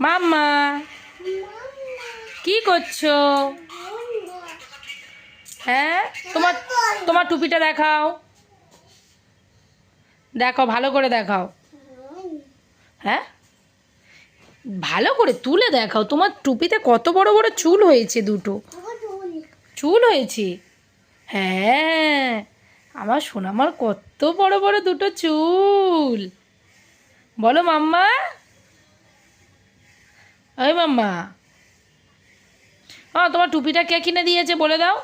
মাম্মা, কি করছ? হ্যাঁ তোমার তোমার টুপিটা দেখাও। দেখো, ভালো করে দেখাও। হ্যাঁ? ভালো করে তুলে দেখাও। তোমার টুপিতে কত বড় বড় চুল হয়েছে দুটো। চুল হয়েছে? হ্যাঁ আমার সোনামার কত বড় বড় দুটো চুল। বলো মাম্মা। ওই মাম্মা। হ্যাঁ তোমার টুপিটা কে কিনে দিয়েছে বলে দাও।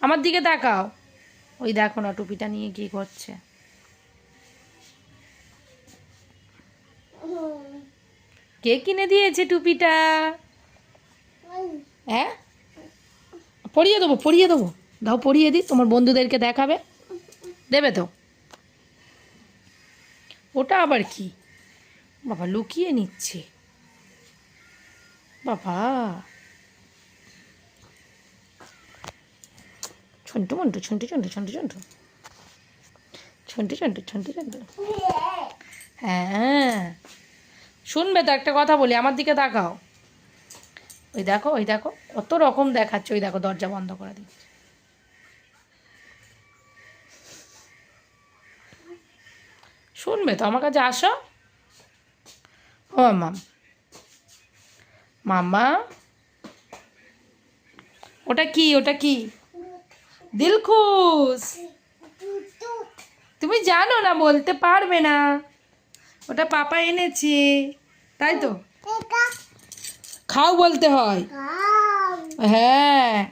আমার দিকে তাকাও। ওই দেখো না টুপিটা নিয়ে কি করছে। কে কিনে দিয়েছে টুপিটা? হ্যাঁ? পরিয়ে দেবো পরিয়ে দেবো। দাও, পরিয়ে দিই, তোমার বন্ধুদেরকে দেখাবে। দেবে তো। ওটা আবার কি? বাবা, লুকিয়ে নিচ্ছে। বাবা। ছন্টু মন্টু, ছন্টু ছন্টু ছন্টু ছন্টু ছন্টু ছন্টু ছন্টু ছন্টু হ্যাঁ। শুনবে তো একটা কথা বলি, আমার দিকে তাকাও। ওই দেখো ওই দেখো, কত রকম দেখাচ্ছে, ওই দেখো, দরজা বন্ধ করে দিচ্ছে। শুনবে তো, আমার কাছে আসো। ও, মাম। মাম্মা? ওটা কি ওটা কি? দিলখুশ তুমি জানো না, বলতে পারবে না। ওটা পাপা এনেছে। তাই তো? খাও বলতে হয়। হ্যাঁ।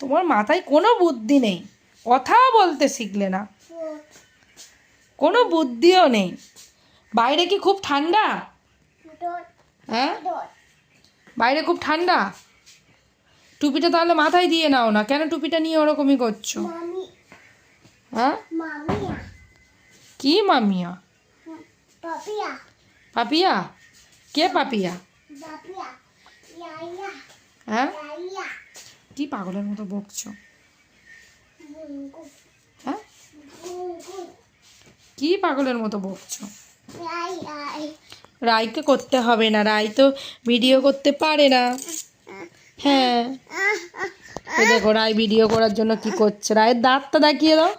তোমার মাথায় কোনো বুদ্ধি নেই। কথাও বলতে শিখলে না। কোনো বুদ্ধিও নেই। বাইরে কি খুব ঠান্ডা? হ্যাঁ? বাইরে খুব ঠান্ডা। টুপিটা তাহলে মাথায় দিয়ে নাও না। কেন টুপিটা নিয়ে ওরকমই করছ? হ্যাঁ? কি মামিয়া? পাপিয়া। কে পাপিয়া? হ্যাঁ? কি পাগলের মতো বকছো? হ্যাঁ? কি পাগলের মতো বকছো? রায়কে করতে হবে না। রায় তো ভিডিও করতে পারে না। হ্যাঁ। দেখো রায় ভিডিও করার জন্য কি করছে? রায়ের দাঁতটা দেখিয়ে দাও।